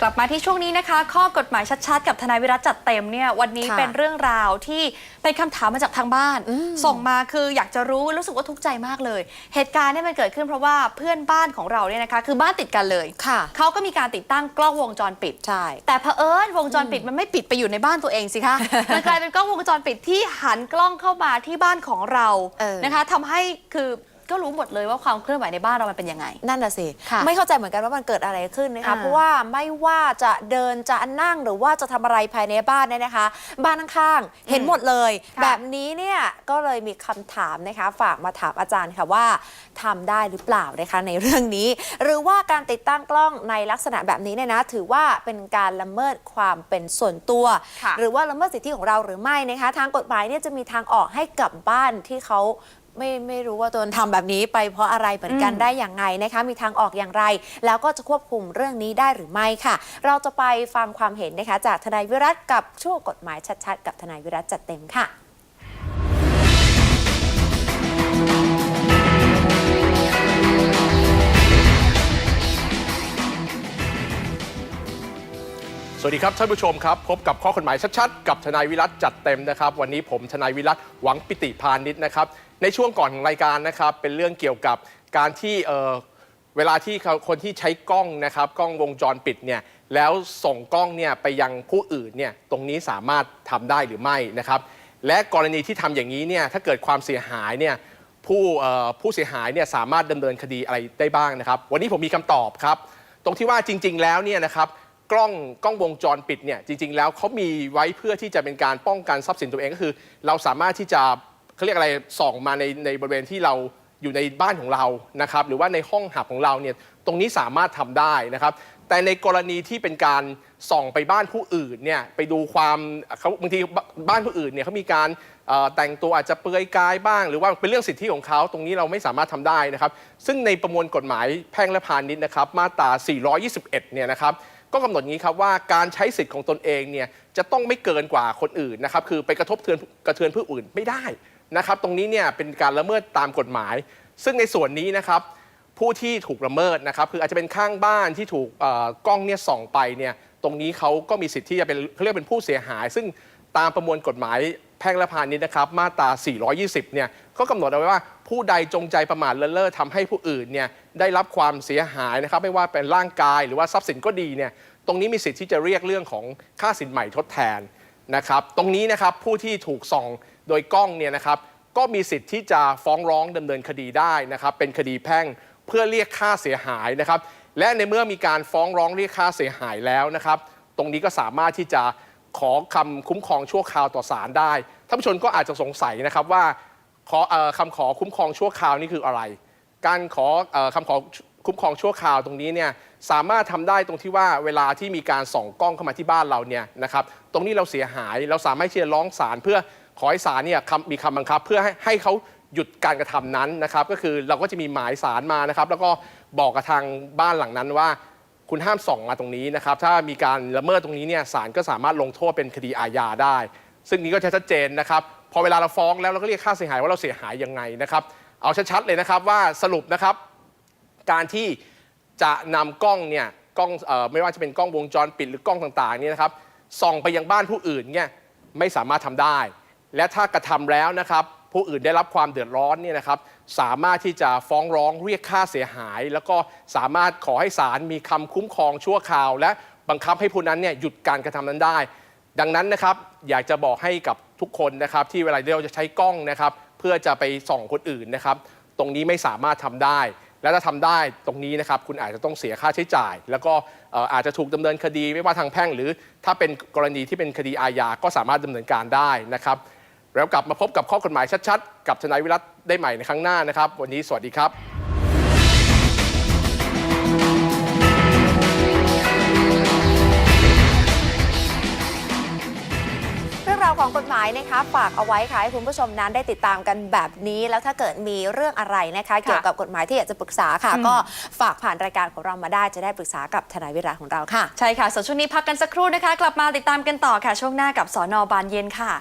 กลับมาที่ช่วงนี้นะคะ ข้อกฎหมายชัดๆ กับทนายวิรัตจัดเต็มเนี่ยวันนี้ค่ะเป็นเรื่องราวที่เป็นคำถามมาจากทางบ้าน อืมส่งมาคืออยากจะรู้รู้สึกว่าทุกข์ใจมากเลย เหตุการณ์เนี่ยมันเกิดขึ้นเพราะว่าเพื่อนบ้านของเราเนี่ยนะคะ คือบ้านติดกันเลยค่ะ เขาก็มีการติดตั้งกล้องวงจรปิด ใช่ แต่เผอิญวงจรปิดมันไม่ปิดไปอยู่ในบ้านตัวเองสิคะ มันกลายเป็นกล้องวงจรปิดที่หันกล้องเข้ามาที่บ้านของเราเออนะคะทำให้คือ ก็รู้หมดเลยว่าความเคลื่อนไหวในบ้านเรามันเป็นยังไง นั่นน่ะสิ ค่ะไม่เข้าใจเหมือนกันว่ามันเกิดอะไรขึ้นนะคะ อ่า เพราะว่าไม่ว่าจะเดินจะนั่งหรือว่าจะทำอะไรภายในบ้านเนี่ยนะคะ บ้านข้างๆเห็นหมดเลย ค่ะแบบนี้เนี่ยก็เลยมีคำถามนะคะ ฝากมาถามอาจารย์ค่ะว่าทำได้หรือเปล่านะคะในเรื่องนี้ หรือว่าการติดตั้งกล้องในลักษณะแบบนี้เนี่ยนะ ถือว่าเป็นการละเมิดความเป็นส่วนตัว ค่ะ หรือว่าละเมิดสิทธิของเราหรือไม่นะคะ ทางกฎหมายเนี่ยจะมีทางออกให้กับบ้านที่เขา ไม่ไม่รู้ว่าตนทำแบบนี้ไปเพราะอะไรเหมือนกันอืม ได้อย่างไงนะคะ มีทางออกอย่างไร แล้วก็จะควบคุมเรื่องนี้ได้หรือไม่ค่ะ เราจะไปฟังความเห็นนะคะ จากทนายวิรัตกับช่วงกฎหมายชัดๆ กับทนายวิรัตจัดเต็มค่ะ วัสดีครับท่านผู้ชมครับ พบกับข้อกฎหมายชัดๆ กับทนายวิรัตจัดเต็มนะครับ วันนี้ผมทนายวิรัตหวังปิติพานิชนะครับ ในช่วงก่อนของรายการนะครับ เป็นเรื่องเกี่ยวกับการที่เอ่อเวลาที่คนที่ใช้กล้องนะครับกล้องวงจรปิดเนี่ยแล้วส่งกล้องเนี่ยไปยังผู้อื่นเนี่ยตรงนี้สามารถทำได้หรือไม่นะครับ และกรณีที่ทำอย่างนี้เนี่ยถ้าเกิดความเสียหายเนี่ยผู้เอ่อผู้เสียหายเนี่ยสามารถดำเนินคดีอะไรได้บ้างนะครับ วันนี้ผมมีคำตอบครับ ตรงที่ว่าจริง ๆ แล้วเนี่ยนะครับ กล้องกล้องวงจรปิดเนี่ยจริง ๆ แล้วเขามีไว้เพื่อที่จะเป็นการป้องกันทรัพย์สินตัวเองก็คือ เราสามารถที่จะเขาเรียกอะไรส่องมาในในบริเวณที่เราอยู่ในบ้านของเรานะครับหรือว่าในห้องหับของเราเนี่ยตรงนี้สามารถทำได้นะครับ แต่ในกรณีที่เป็นการส่องไปบ้านผู้อื่นเนี่ยไปดูความเขาบางทีบ้านผู้อื่นเนี่ยเขามีการแต่งตัวอาจจะเปลือยกายบ้าง หรือว่าเป็นเรื่องสิทธิของเขาตรงนี้เราไม่สามารถทำได้นะครับ ซึ่งในประมวลกฎหมายแพ่งและพาณิชย์นะครับมาตรา 421 เนี่ยนะครับ ก็กำหนดงี้ครับว่าการใช้สิทธิ์ของตนเองเนี่ยจะต้องไม่เกินกว่าคนอื่นนะครับคือไปกระทบเทือนกระเทือนผู้อื่นไม่ได้นะครับ ตรงนี้เนี่ยเป็นการละเมิดตามกฎหมาย ซึ่งในส่วนนี้นะครับผู้ที่ถูกละเมิดนะครับคืออาจจะเป็นข้างบ้านที่ถูกกล้องเนี่ยส่องไปเนี่ยตรงนี้เขาก็มีสิทธิ์ที่จะเป็นเขาเรียกเป็นผู้เสียหาย ซึ่ง ตามประมวลกฎหมายแพ่งและพาณิชย์นะครับมาตรา 420 เนี่ยก็กำหนดเอาไว้ว่าผู้ใดจงใจประมาทเลินเล่อทำให้ผู้อื่นเนี่ยได้รับความเสียหายนะครับไม่ว่าเป็นร่างกายหรือว่าทรัพย์สินก็ดีเนี่ยตรงนี้มีสิทธิ์ที่จะเรียกเรื่องของค่าสินใหม่ทดแทนนะครับตรงนี้นะครับผู้ที่ถูกส่องโดยกล้องเนี่ยนะครับก็มีสิทธิ์ที่จะฟ้องร้องดำเนินคดีได้นะครับเป็นคดีแพ่งเพื่อเรียกค่าเสียหายนะครับและในเมื่อมีการฟ้องร้องเรียกค่าเสียหายแล้วนะครับ ตรงนี้ก็สามารถที่จะ ขอคำคุ้มครองชั่วคราวต่อศาลได้ท่านผู้ชมก็อาจจะสงสัยนะครับว่าขออคำขอคุ้มครองชั่วคราวนี่คืออะไร การขออ่อคำขอคุ้มครองชั่วคราวตรงนี้เนี่ยสามารถทำได้ตรงที่ว่าเวลาที่มีการส่องกล้องเข้ามาที่บ้านเราเนี่ยนะครับตรงนี้เราเสียหายเราสามารถที่จะร้องศาลเพื่อขอให้ศาลเนี่ยมีคำบังคับ เพื่อให้ให้เขาหยุดการกระทำนั้นนะครับ ก็คือเราก็จะมีหมายศาลมานะครับ แล้วก็บอกกับทางบ้านหลังนั้นว่า คุณห้ามส่องมาตรงนี้นะครับ ถ้ามีการละเมิดตรงนี้เนี่ยศาลก็สามารถลงโทษเป็นคดีอาญาได้ ซึ่งนี้ก็ชัดเจนนะครับ พอเวลาเราฟ้องแล้วเราก็เรียกค่าเสียหายว่าเราเสียหายยังไงนะครับ เอาชัดๆเลยนะครับว่าสรุปนะครับ การที่จะนำกล้องเนี่ยกล้องเออไม่ว่าจะเป็นกล้องวงจรปิดหรือกล้องต่างๆเนี่ยนะครับส่องไปยังบ้านผู้อื่นเนี่ยไม่สามารถทำได้ และถ้ากระทำแล้วนะครับ ผู้อื่นได้รับความเดือดร้อนเนี่ยนะครับสามารถที่จะฟ้องร้องเรียกค่าเสียหาย แล้วก็สามารถขอให้ศาลมีคำคุ้มครองชั่วคราว และบังคับให้ผู้นั้นเนี่ยหยุดการกระทำนั้นได้ ดังนั้นนะครับอยากจะบอกให้กับทุกคนนะครับที่เวลาเราจะใช้กล้องนะครับเพื่อจะไปส่องคนอื่นนะครับตรงนี้ไม่สามารถทำได้และถ้าทำได้ตรงนี้นะครับคุณอาจจะต้องเสียค่าใช้จ่าย แล้วก็เอ่ออาจจะถูกดำเนินคดีไม่ว่าทางแพ่ง หรือถ้าเป็นกรณีที่เป็นคดีอาญาก็สามารถดำเนินการได้นะครับ แล้วกลับมาพบกับข้อกฎหมายชัดๆ กับทนายวิรัตได้ใหม่ในครั้งหน้านะครับ วันนี้สวัสดีครับเรื่องราวของกฎหมายนะคะฝากเอาไว้ค่ะให้คุณผู้ชมนั้นได้ติดตามกันแบบนี้ แล้วถ้าเกิดมีเรื่องอะไรนะคะ เกี่ยวกับกฎหมายที่อยากจะปรึกษาค่ะอืมก็ฝากผ่านรายการของเรามาได้จะได้ปรึกษากับทนายวิรัตของเราค่ะ ใช่ค่ะส่วนช่วงนี้พักกันสักครู่นะคะ กลับมาติดตามกันต่อค่ะ ช่วงหน้ากับสอนอบานเย็นค่ะ